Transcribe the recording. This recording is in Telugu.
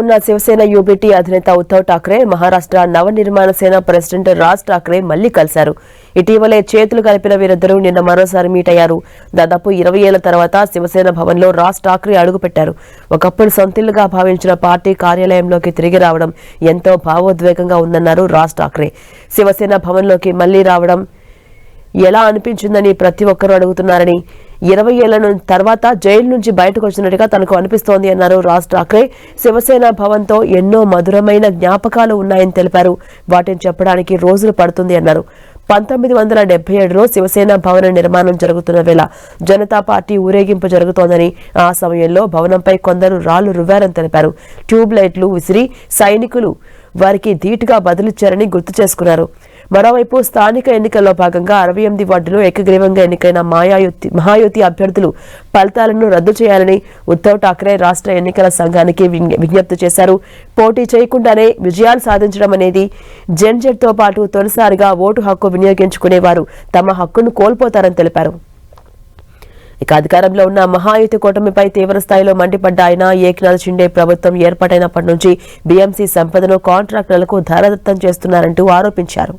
ఉన్న శివసేన యూబీటీ అధినేత ఉద్ధవ్ ఠాక్రే మహారాష్ట్ర నవనిర్మాణ సేన ప్రెసిడెంట్ రాజ్ ఠాక్రే మళ్ళీ కలిశారు. ఇటీవలే చేతులు కలిపిన వీరిద్దరూ నిన్న మరోసారి మీట్ అయ్యారు. దాదాపు ఇరవై ఏళ్ళ తర్వాత శివసేన భవన్లో రాజ్ ఠాక్రే అడుగుపెట్టారు. ఒకప్పుడు సొంతిల్లుగా భావించిన పార్టీ కార్యాలయంలోకి తిరిగి రావడం ఎంతో భావోద్వేగంగా ఉందన్నారు రాజ్ ఠాక్రే. శివసేన భవన్లోకి మళ్ళీ రావడం ఎలా అనిపించిందని ప్రతి ఒక్కరూ అడుగుతున్నారని ఇరవై ఏళ్ళ తర్వాత జైలు నుంచి బయటకు వచ్చినట్టుగా తనకు అనిపిస్తోంది అన్నారు రాజ్ ఠాక్రే. శివసేన భవన్తో ఎన్నో మధురమైన జ్ఞాపకాలు ఉన్నాయని తెలిపారు. వాటిని చెప్పడానికి రోజులు పడుతుంది అన్నారు. పంతొమ్మిది వందల డెబ్బై ఏడులో శివసేన భవన నిర్మాణం జరుగుతున్న వేళ జనతా పార్టీ ఊరేగింపు జరుగుతోందని ఆ సమయంలో భవనంపై కొందరు రాళ్ళు రువ్వారని తెలిపారు. ట్యూబ్ లైట్లు విసిరి సైనికులు వారికి ధీటుగా బదిలిచ్చారని గుర్తు చేసుకున్నారు. మరోవైపు స్థానిక ఎన్నికల్లో భాగంగా అరవై ఎనిమిది వార్డులో ఏకగ్రీవంగా ఎన్నికైన మాయాయుతి మహాయుతి అభ్యర్థులు ఫలితాలను రద్దు చేయాలని ఉద్ధవ్ ఠాక్రే రాష్ట్ర ఎన్నికల సంఘానికి విజ్ఞప్తి చేశారు. పోటీ చేయకుండానే విజయాలు సాధించడం అనేది జెన్జెట్తో పాటు తొలిసారిగా ఓటు హక్కు వినియోగించుకునేవారు. తమ హక్కును కోల్పోతారని తెలిపారు. ఇక అధికారంలో ఉన్న మహాయుతి కూటమిపై తీవ్రస్థాయిలో మండిపడ్డ ఆయన ఏక్నాథ్ షిండే ప్రభుత్వం ఏర్పాటైనప్పటి నుంచి బీఎంసీ సంపదను కాంట్రాక్టర్లకు ధారదత్తం చేస్తున్నారంటూ ఆరోపించారు.